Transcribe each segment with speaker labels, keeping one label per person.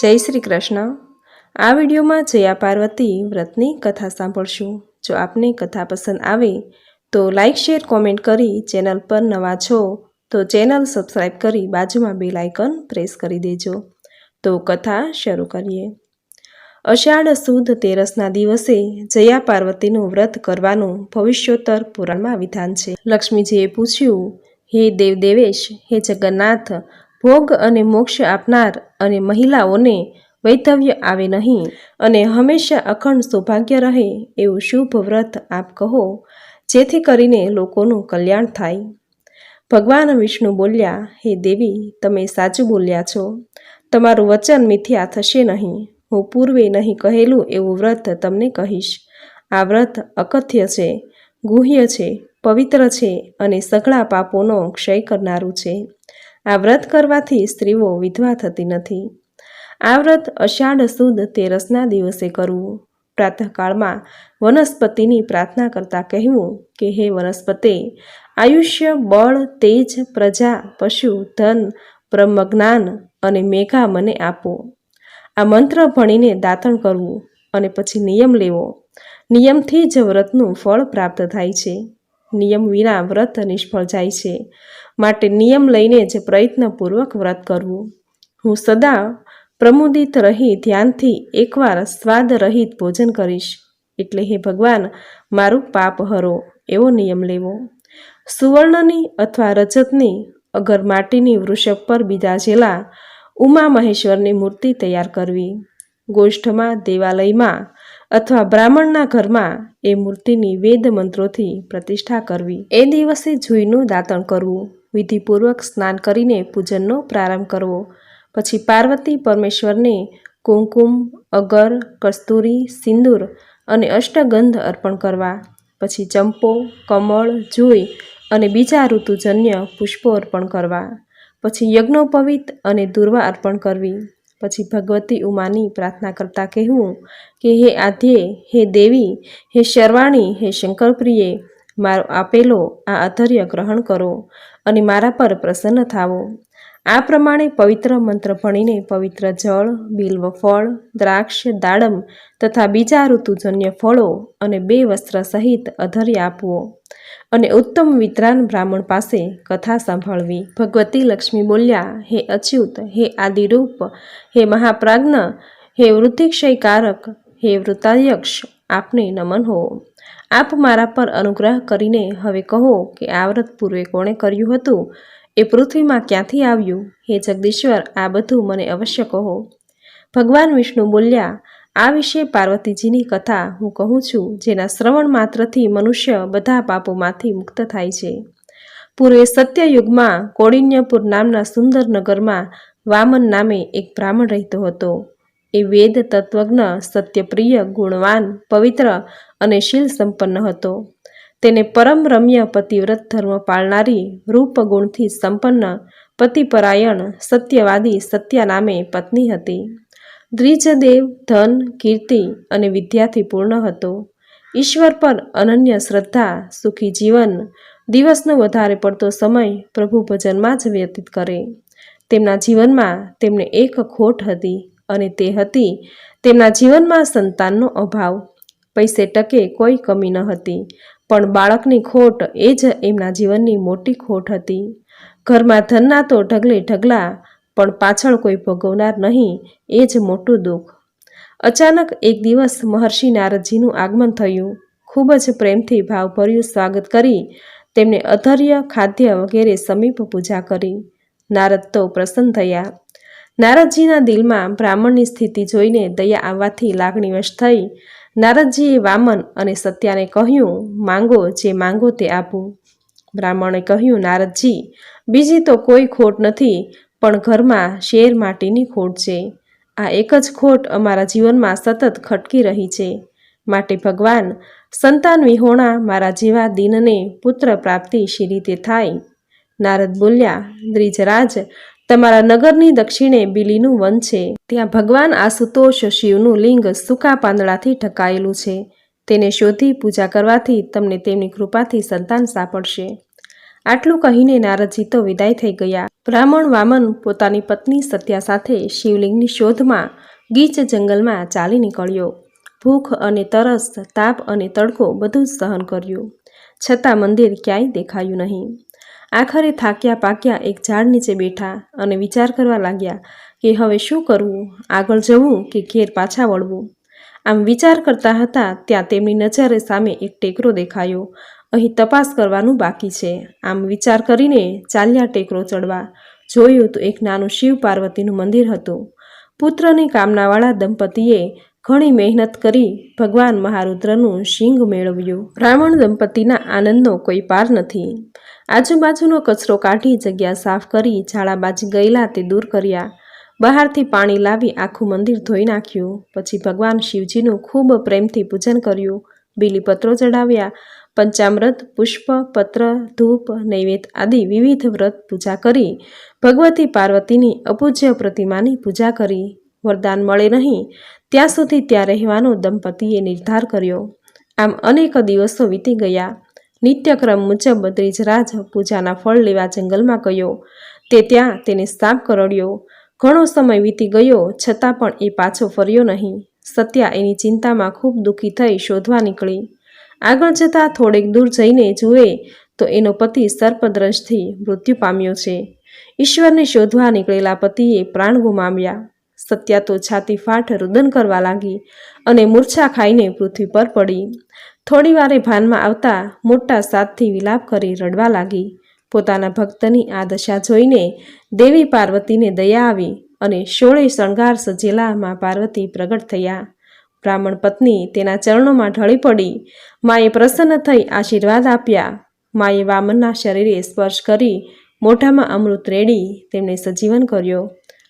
Speaker 1: જય શ્રી કૃષ્ણ. આ વિડીયોમાં જયા પાર્વતી વ્રતની કથા સાંભળશું. જો આપને કથા પસંદ આવે, તો લાઇક શેર, કોમેન્ટ કરી ચેનલ પર નવા છો, તો ચેનલ સબસ્ક્રાઈબ કરી બાજુમાં બેલ આઇકન પ્રેસ કરી દેજો. તો કથા શરૂ કરીએ. અષાઢ સુદ તેરસના દિવસે જયા પાર્વતીનું વ્રત કરવાનું ભવિષ્યોત્તર પુરાણમાં વિધાન છે. લક્ષ્મીજીએ પૂછ્યું, હે દેવદેવેશ હે જગન્નાથ ભોગ અને મોક્ષ આપનાર અને મહિલાઓને વૈતવ્ય આવે નહીં અને હંમેશા અખંડ સૌભાગ્ય રહે એવું શુભ વ્રત આપ કહો, જેથી કરીને લોકોનું કલ્યાણ થાય. ભગવાન વિષ્ણુ બોલ્યા, હે દેવી, તમે સાચું બોલ્યા છો. તમારું વચન મિથ્યા થશે નહીં. હું પૂર્વે નહીં કહેલું એવું વ્રત તમને કહીશ. આ વ્રત અકથ્ય છે, ગુહ્ય છે, પવિત્ર છે અને સઘળા પાપોનો ક્ષય કરનારું છે. આ વ્રત કરવાથી સ્ત્રીઓ વિધવા થતી નથી. આ વ્રત અષાઢ સુદ તેરસના દિવસે કરવું. પ્રાતઃકાળમાં વનસ્પતિની પ્રાર્થના કરતાં કહેવું કે, હે વનસ્પતિ, આયુષ્ય, બળ, તેજ, પ્રજા, પશુ, ધન, બ્રહ્મજ્ઞાન અને મેઘા મને આપો. આ મંત્ર ભણીને દાતણ કરવું અને પછી નિયમ લેવો. નિયમથી જ વ્રતનું ફળ પ્રાપ્ત થાય છે. નિયમ વિના વ્રત નિષ્ફળ જાય છે. માટે નિયમ લઈને જ પ્રયત્નપૂર્વક વ્રત કરવું. હું સદા પ્રમુદિત રહી ધ્યાનથી એકવાર સ્વાદ રહિત ભોજન કરીશ. એટલે હે ભગવાન, મારું પાપ હરો, એવો નિયમ લેવો. સુવર્ણની અથવા રજતની, અગર માટીની વૃષભ પર બિરાજેલા ઉમા મહેશ્વરની મૂર્તિ તૈયાર કરવી. ગોષ્ઠમાં, દેવાલયમાં અથવા બ્રાહ્મણના ઘરમાં એ મૂર્તિની વેદ મંત્રોથી પ્રતિષ્ઠા કરવી. એ દિવસે જુઈનું દાતણ કરવું. વિધિપૂર્વક સ્નાન કરીને પૂજનનો પ્રારંભ કરવો. પછી પાર્વતી પરમેશ્વરને કુમકુમ, અગર, કસ્તુરી, સિંદૂર અને અષ્ટગંધ અર્પણ કરવા. પછી ચંપો, કમળ, જુઈ અને બીજા ઋતુજન્ય પુષ્પો અર્પણ કરવા. પછી યજ્ઞોપવિત અને દુર્વા અર્પણ કરવી. પછી ભગવતી ઉમાની પ્રાર્થના કરતાં કહેવું કે, હે આધ્યે હે દેવી, હે શર્વાણી, હે શંકરપ્રિયે મારો આપેલો આ અધર્ય ગ્રહણ કરો અને મારા પર પ્રસન્ન થાવો. આ પ્રમાણે પવિત્ર મંત્ર ભણીને પવિત્ર જળ, બિલ્વ ફળ, દ્રાક્ષ, દાડમ તથા બીજા ઋતુજન્ય ફળો અને બે વસ્ત્ર સહિત અધર્ય આપવો અને ઉત્તમ વિતરાન બ્રાહ્મણ પાસે કથા સાંભળવી. ભગવતી લક્ષ્મી બોલ્યા, હે અચ્યુત, હે આદિરૂપ, હે મહાપ્રાજ્ઞ, હે વૃદ્ધિક્ષયકારક, હે વૃતાયક્ષ, આપને નમન હો. આપ મારા પર અનુગ્રહ કરીને હવે કહો કે આ વ્રત પૂર્વે કોણે કર્યું હતું? એ પૃથ્વીમાં ક્યાંથી આવ્યું? હે જગદીશ્વર, આ બધું મને અવશ્ય કહો. ભગવાન વિષ્ણુ બોલ્યા, આ વિશે પાર્વતીજીની કથા હું કહું છું, જેના શ્રવણ માત્રથી મનુષ્ય બધા પાપોમાંથી મુક્ત થાય છે. પૂર્વે સત્યયુગમાં કોડિન્યપુર નામના સુંદર નગરમાં વામન નામે એક બ્રાહ્મણ રહેતો હતો. એ વેદ તત્વજ્ઞ સત્યપ્રિય, ગુણવાન, પવિત્ર અને શીલ સંપન્ન હતો. તેને પરમ રમ્ય પતિવ્રત ધર્મ પાળનારી રૂપ ગુણથી સંપન્ન પતિપરાયણ સત્યવાદી સત્યા નામે પત્ની હતી. દ્વિજદેવ, ધન, કીર્તિ અને વિદ્યાથી પૂર્ણ હતો. ઈશ્વર પર અનન્ય શ્રદ્ધા, સુખી જીવન, દિવસનો વધારે પડતો સમય પ્રભુ ભજનમાં જ વ્યતીત કરે. તેમના જીવનમાં તેમને એક ખોટ હતી. અને તે હતી. તેમના જીવનમાં સંતાનનો અભાવ. પૈસે ટકે કોઈ કમી ન હતી. પણ બાળકની ખોટ એ જ એમના જીવનની મોટી ખોટ હતી. ઘરમાં ધનના તો ઢગલે ઢગલા, પણ પાછળ કોઈ ભોગવનાર નહીં, એ જ મોટું દુઃખ. અચાનક એક દિવસ મહર્ષિ નારદજીનું આગમન થયું. ખૂબ જ પ્રેમથી ભાવભર્યું સ્વાગત કરી. તેમને અધર્ય ખાદ્ય વગેરે સમીપ પૂજા કરી. નારદ તો પ્રસન્ન થયા. નારદજીના દિલમાં બ્રાહ્મણની સ્થિતિ જોઈને દયા આવવાથી લાગણીવશ થઈ. નારદજીએ વામન અને સત્યાને કહ્યું, માંગો જે માંગો તે આપું. બ્રાહ્મણે કહ્યું, નારદજી, બીજી તો કોઈ ખોટ નથી, પણ ઘરમાં શેર માટીની ખોટ છે. આ એક જ ખોટ અમારા જીવનમાં સતત ખટકી રહી છે. માટે ભગવાન, સંતાન વિહોણા મારા જેવા દિનને પુત્ર પ્રાપ્તિ શી રીતે થાય? નારદ બોલ્યા, દ્રિજરાજ તમારા નગરની દક્ષિણે બિલીનું વન છે. ત્યાં ભગવાન આશુતોષ શિવનું લિંગ સૂકા પાંદડાથી ઢકાયેલું છે. તેને શોધી પૂજા કરવાથી તમને તેમની કૃપાથી સંતાન સાંપડશે. આટલું કહીને નારદજી તો વિદાય થઈ ગયા. બ્રાહ્મણ વામન પોતાની પત્ની સત્યા સાથે શિવલિંગની શોધમાં ગીચ જંગલમાં ચાલી નીકળ્યો. ભૂખ અને તરસ, તાપ અને તડકો બધું જ સહન કર્યું. છતાં મંદિર ક્યાંય દેખાયું નહીં. આખરે થાક્યા પાક્યા એક ઝાડ નીચે બેઠા અને વિચાર કરવા લાગ્યા કે હવે શું કરવું? આગળ જવું કે ઘેર પાછા વળવું? આમ વિચાર કરતા હતા ત્યાં તેમની નજરે સામે એક ટેકરો દેખાયો. અહીં તપાસ કરવાનું બાકી છે. આમ વિચાર કરીને ચાલ્યા ટેકરો ચડવા. જોયું તો એક નાનું શિવ પાર્વતીનું મંદિર હતું. પુત્રની કામનાવાળા દંપતીએ ઘણી મહેનત કરી ભગવાન મહારુદ્રનું શિંગ મેળવ્યું. રાવણ દંપતીના આનંદનો કોઈ પાર નથી. આજુબાજુનો કચરો કાઢી જગ્યા સાફ કરી ઝાડાબાજી ગયેલા તે દૂર કર્યા. બહારથી પાણી લાવી આખું મંદિર ધોઈ નાખ્યું. પછી ભગવાન શિવજીનું ખૂબ પ્રેમથી પૂજન કર્યું. બીલીપત્રો ચડાવ્યા. પંચામૃત, પુષ્પ, પત્ર, ધૂપ નૈવેદ્ય આદિ વિવિધ વ્રત પૂજા કરી. ભગવતી પાર્વતીની અપૂજ્ય પ્રતિમાની પૂજા કરી. વરદાન મળે નહીં. ત્યાં સુધી ત્યાં રહેવાનો દંપતીએ નિર્ધાર કર્યો. આમ અનેક દિવસો વીતી ગયા. નિત્યક્રમ મુજબ દ્રિજરાજ પૂજાના ફળ લેવા જંગલમાં ગયો. તે ત્યાં તેને સાપ કરડ્યો. ઘણો સમય વીતી ગયો છતાં પણ એ પાછો ફર્યો નહીં. સત્યા એની ચિંતામાં ખૂબ દુઃખી થઈ શોધવા નીકળી. આગળ જતાં થોડેક દૂર જઈને જુએ તો એનો પતિ સર્પદ્રંશથી મૃત્યુ પામ્યો છે. ઈશ્વરને શોધવા નીકળેલા પતિએ પ્રાણ ગુમાવ્યા. સત્યા તો છાતી ફાટ રુદન કરવા લાગી અને મૂર્છા ખાઈને પૃથ્વી પર પડી. થોડી વારે ભાનમાં આવતા મોટા સાતથી વિલાપ કરી રડવા લાગી. પોતાના ભક્તની આ દશા જોઈને દેવી પાર્વતીને દયા આવી અને શોળે શણગાર સજેલા માં પાર્વતી પ્રગટ થયા. બ્રાહ્મણ પત્ની તેના ચરણોમાં ઢળી પડી. માએ પ્રસન્ન થઈ આશીર્વાદ આપ્યા. માએ વામનના શરીરે સ્પર્શ કરી મોઢામાં અમૃત રેડી. તેમને સજીવન કર્યો.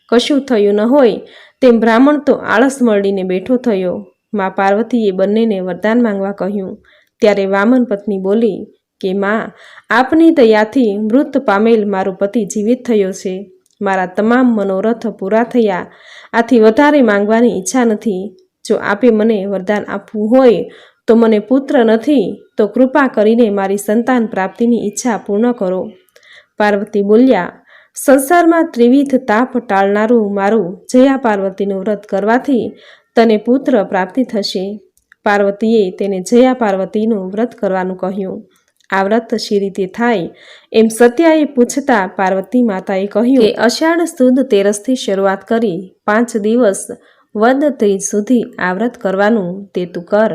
Speaker 1: કશું થયું ન હોય તેમ બ્રાહ્મણ તો આળસ મળીને બેઠો થયો. મા પાર્વતીએ બંનેને વરદાન માંગવા કહ્યું. ત્યારે વામન પત્ની બોલી કે, માં, આપની દયાથી મૃત પામેલ મારો પતિ જીવિત થયો છે. મારા તમામ મનોરથ પૂરા થયા. આથી વધારે માંગવાની ઈચ્છા નથી. જો આપે મને વરદાન આપવું હોય તો મને પુત્ર નથી, તો કૃપા કરીને મારી સંતાન પ્રાપ્તિની ઈચ્છા પૂર્ણ કરો. પાર્વતી બોલ્યા સંસારમાં ત્રિવિધ તાપ ટાળનારું મારું જયા પાર્વતીનું વ્રત કરવાથી તને પુત્ર પ્રાપ્તિ થશે. પાર્વતીએ તેને જયા પાર્વતીનું વ્રત કરવાનું કહ્યું. આ વ્રત શી રીતે થાય એમ સત્યાએ પૂછતા પાર્વતી માતાએ કહ્યું કે અષાઢ સુદ તેરસથી શરૂઆત કરી પાંચ દિવસ વદ ત્રીજ સુધી આ વ્રત કરવાનું તે તું કર.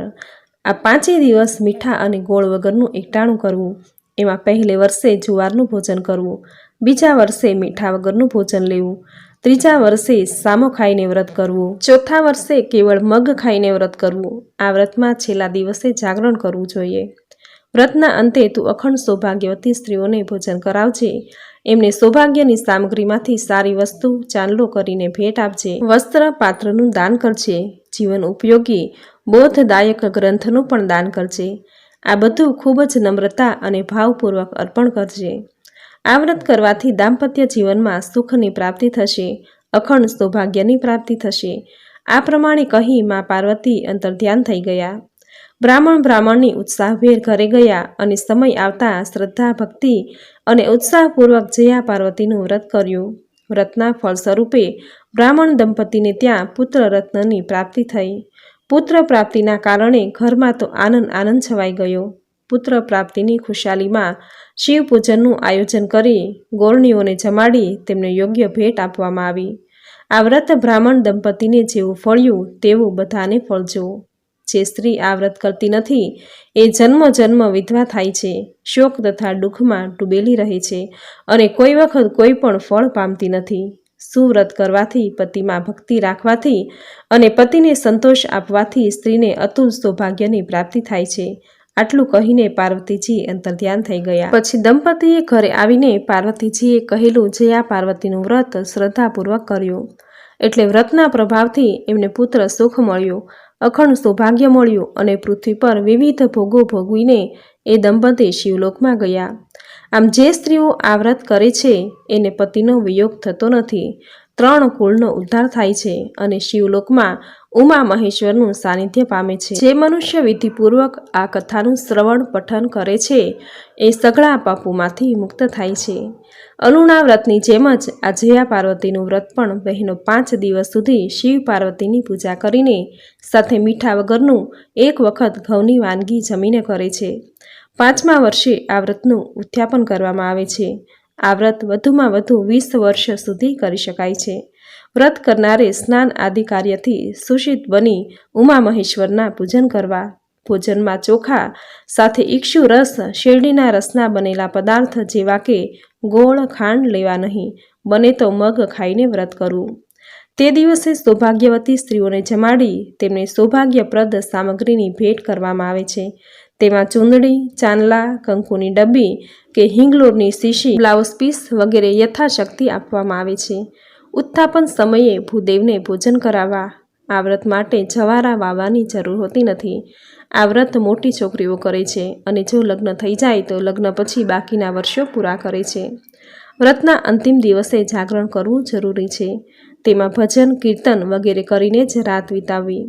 Speaker 1: આ પાંચેય દિવસ મીઠા અને ગોળ વગરનું એકટાણું કરવું. એમાં પહેલે વર્ષે જુવારનું ભોજન કરવું. બીજા વર્ષે મીઠા વગરનું ભોજન લેવું. ત્રીજા વર્ષે સામો ખાઈને વ્રત કરવું. ચોથા વર્ષે કેવળ મગ ખાઈને વ્રત કરવું. આ વ્રતમાં છેલ્લા દિવસે જાગરણ કરવું જોઈએ. વ્રતના અંતે તું અખંડ સૌભાગ્યવતી સ્ત્રીઓને ભોજન કરાવજે. એમને સૌભાગ્યની સામગ્રીમાંથી સારી વસ્તુ, ચાંદલો કરીને ભેટ આપજે. વસ્ત્ર પાત્રનું દાન કરજે. જીવન ઉપયોગી, બોધદાયક ગ્રંથનું પણ દાન કરજે. આ બધું ખૂબ જ નમ્રતા અને ભાવપૂર્વક અર્પણ કરજે. આ વ્રત કરવાથી દાંપત્ય જીવનમાં સુખની પ્રાપ્તિ થશે, અખંડ સૌભાગ્યની પ્રાપ્તિ થશે. આ પ્રમાણે કહી મા પાર્વતી અંતર્ધ્યાન થઈ ગયા. બ્રાહ્મણ બ્રાહ્મણની ઉત્સાહભેર ઘરે ગયા અને સમય આવતા શ્રદ્ધા, ભક્તિ અને ઉત્સાહપૂર્વક જયા પાર્વતીનું વ્રત કર્યું. વ્રતના ફળ સ્વરૂપે બ્રાહ્મણ દંપતીને ત્યાં પુત્ર રત્નની પ્રાપ્તિ થઈ. પુત્ર પ્રાપ્તિના કારણે ઘરમાં તો આનંદ આનંદ છવાઈ ગયો. પુત્ર પ્રાપ્તિની ખુશાલીમાં શિવ પૂજનનું આયોજન કરી ગોરણીઓને જમાડી તેમને યોગ્ય ભેટ આપવામાં આવી. આ વ્રત બ્રાહ્મણ દંપતીને જેવું ફળ્યું, તેવું બધાને ફળજો. જે સ્ત્રી આ વ્રત કરતી નથી, એ જન્મ જન્મ વિધવા થાય છે. શોક તથા દુઃખમાં ડૂબેલી રહે છે અને કોઈ વખત કોઈ પણ ફળ પામતી નથી. સુવ્રત કરવાથી પતિમાં ભક્તિ રાખવાથી અને પતિને સંતોષ આપવાથી સ્ત્રીને અતુલ સૌભાગ્યની પ્રાપ્તિ થાય છે. આટલું કહીને પાર્વતીજી અંતર્ધ્યાન થઈ ગયા. પછી દંપતીએ ઘરે આવીને પાર્વતીજીએ કહેલું જે આ પાર્વતીનું વ્રત શ્રદ્ધાપૂર્વક કર્યું. એટલે વ્રતના પ્રભાવથી એમને પુત્ર સુખ મળ્યું, અખંડ સૌભાગ્ય મળ્યું અને પૃથ્વી પર વિવિધ ભોગો ભોગવીને એ દંપતી શિવલોકમાં ગયા. આમ જે સ્ત્રીઓ આ વ્રત કરે છે, એને પતિનો વિયોગ થતો નથી. ત્રણ કુળનો ઉદ્ધાર થાય છે અને શિવલોકમાં ઉમા મહેશ્વરનું સાનિધ્ય પામે છે. જે મનુષ્ય વિધિપૂર્વક આ કથાનું શ્રવણ, પઠન કરે છે, એ સઘળા પાપોમાંથી મુક્ત થાય છે. અરુણા વ્રતની જેમ જ આ જયા પાર્વતીનું વ્રત પણ બહેનો પાંચ દિવસ સુધી શિવ પાર્વતીની પૂજા કરીને સાથે મીઠા વગરનું એક વખત ઘઉંની વાનગી જમીને કરે છે. પાંચમા વર્ષે આ વ્રતનું ઉત્થાપન કરવામાં આવે છે. આ વ્રત વધુમાં વધુ વીસ વર્ષ સુધી કરી શકાય છે. વ્રત કરનારે સ્નાન આદિ કાર્યથી સુશિત બની ઉમા મહેશ્વરના પૂજન કરવા. ભોજનમાં ચોખા, સાથે ઈક્ષુ રસ, શેરડીના રસના બનેલા પદાર્થ જેવા કે ગોળ ખાંડ લેવા નહીં, બને તો મગ ખાઈને વ્રત કરવું તે દિવસે સૌભાગ્યવતી સ્ત્રીઓને જમાડી તેમને સૌભાગ્યપ્રદ સામગ્રીની ભેટ કરવામાં આવે છે. તેમાં ચૂંદડી, ચાંદલા, કંકુની ડબ્બી કે હિંગલોરની શીશી, બ્લાઉઝ પીસ વગેરે યથાશક્તિ આપવામાં આવે છે. ઉત્થાપન સમયે ભૂદેવને ભોજન કરાવવા, આ વ્રત માટે જવારા વાવવાની જરૂર હોતી નથી. આ વ્રત મોટી છોકરીઓ કરે છે અને જો લગ્ન થઈ જાય તો લગ્ન પછી બાકીના વર્ષો પૂરા કરે છે. વ્રતના અંતિમ દિવસે જાગરણ કરવું જરૂરી છે. તેમાં ભજન, કીર્તન વગેરે કરીને જ રાત વિતાવવી.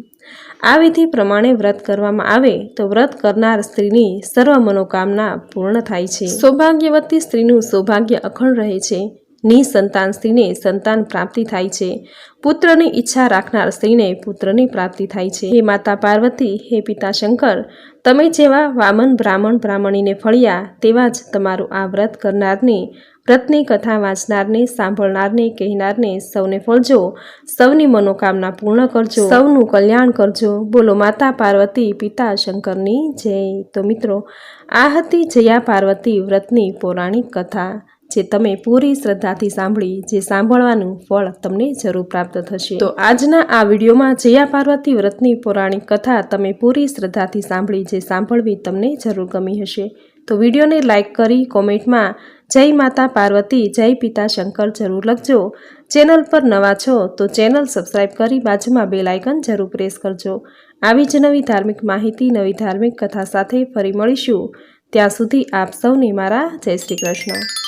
Speaker 1: આ વિધિ પ્રમાણે વ્રત કરવામાં આવે તો વ્રત કરનાર સ્ત્રીની સર્વ મનોકામના પૂર્ણ થાય છે. સૌભાગ્યવતી સ્ત્રીનું સૌભાગ્ય અખંડ રહે છે. નિસંતાન સ્ત્રીને સંતાન પ્રાપ્તિ થાય છે. પુત્રની ઈચ્છા રાખનાર સ્ત્રીને પુત્રની પ્રાપ્તિ થાય છે. હે માતા પાર્વતી, હે પિતા શંકર, તમે જેવા વામન બ્રાહ્મણ બ્રાહ્મણીને ફળ્યા, તેવા જ તમારું આ વ્રત કરનારને, વ્રતની કથા વાંચનારને, સાંભળનારને, કહેનારને સૌને ફળજો. સૌની મનોકામના પૂર્ણ કરજો. સૌનું કલ્યાણ કરજો. બોલો માતા પાર્વતી, પિતા શંકરની જય. તો મિત્રો, આ હતી જયા પાર્વતી વ્રતની પૌરાણિક કથા. જે તમે પૂરી શ્રદ્ધાથી સાંભળી, જે સાંભળવાનું ફળ તમને જરૂર પ્રાપ્ત થશે. તો આજના આ વિડીયોમાં જયા પાર્વતી વ્રતની પૌરાણિક કથા તમે પૂરી શ્રદ્ધાથી સાંભળી, જે સાંભળવી તમને જરૂર ગમી હશે. તો વિડીયોને લાઇક કરી કોમેન્ટમાં જય માતા પાર્વતી, જય પિતા શંકર જરૂર લખજો. ચેનલ પર નવા છો તો ચેનલ સબસ્ક્રાઇબ કરી બાજુમાં બે લાઇકન જરૂર પ્રેસ કરજો. આવી જ નવી ધાર્મિક માહિતી, નવી ધાર્મિક કથા સાથે ફરી મળીશું. ત્યાં સુધી આપ સૌને મારા જય શ્રી કૃષ્ણ.